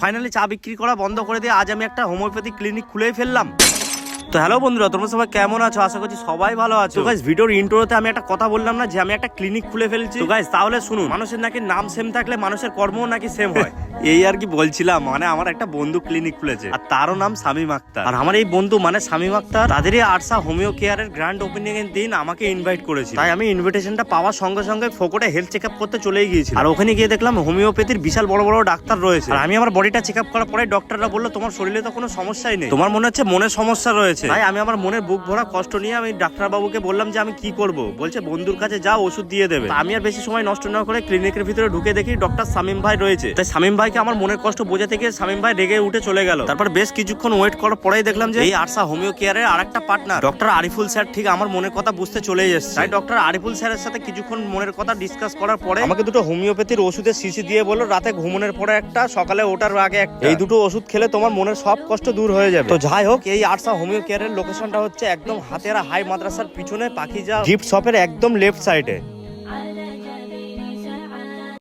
Finally চা বিক্রি করা বন্ধ করে দিয়ে আজ আমি একটা হোমিওপ্যাথি ক্লিনিক খুলেই ফেললাম। তো হ্যালো বন্ধুরা তোমরা সবাই কেমন আছো? আশা করছি সবাই ভালো আছো। গাইস ভিডিওর ইন্ট্রোতে আমি একটা কথা বললাম না যে আমি একটা ক্লিনিক খুলে ফেলছি। তো গাইস তাহলে শুনুন। মানুষের নাকি নাম সেম থাকলে মানুষের কর্মও নাকি সেম হয়। এই আর কি বলছিলাম মানে আমার একটা বন্ধু ক্লিনিক খুলেছে। আর তারও নাম শামীম আক্তার। আর আমার এই বন্ধু মানে শামীম আক্তার তাদেরই আরসা হোমিও কেয়ারের গ্র্যান্ড ওপেনিং এর দিন আমাকে ইনভাইট করেছে তাই আমি ইনভিটেশনটা পাওয়ার সঙ্গে সঙ্গে ফোকটে হেলথ চেক আপ করতে চলেই গিয়েছি আর ওখানে গিয়ে দেখলাম হোমিওপ্যাথির বিশাল বড় বড় ডাক্তার রয়েছে। আর আমি আমার বডিটা চেক আপ করার পরে ডক্টররা বলল তোমার শরীরে তো কোনো সমস্যাই নেই। তোমার মনে হচ্ছে মনের সমস্যা রয়েছে। তাই আমি আমার মনের বুক ভরা কষ্ট নিয়ে আমি ডাক্তার বাবুকে বললাম যে আমি কি করব। বলছে বন্ধুর কাছে যাও ওষুধ দিয়ে দেবে। আমি আর বেশি সময় নষ্ট না করে ক্লিনিকের ভিতরে ঢুকে দেখি ডক্টর সামিম ভাই রয়েছে। তাই সামিম ভাইকে আমার মনের কষ্ট বোঝাতে গিয়ে সামিম ভাই রেগে উঠে চলে গেল। তারপর বেশ কিছুক্ষণ ওয়েট করার পরেই দেখলাম যে এই আরসা হোমিও কেয়ারের আরেকটা পার্টনার ডক্টর আরিফুল স্যার ঠিক আমার মনের কথা বুঝতে চলে এসেছে। তাই ডক্টর আরিফুল স্যারের সাথে কিছুক্ষণ মনের কথা ডিসকাস করার পরে আমাকে দুটো হোমিওপ্যাথির ওষুধের শিশি দিয়ে বলল রাতে ঘুমনের পরে একটা সকালে ওঠার আগে একটা। এই দুটো ওষুধ খেলে তোমার মনের সব কষ্ট দূর হয়ে যাবে। তো যাই হোক এই আরসা হোমিও কেয়ারের লোকেশনটা হচ্ছে একদম হাতেরা হাই মাদ্রাসার পিছনে পাখিজা গিফট শপের একদম লেফট সাইডে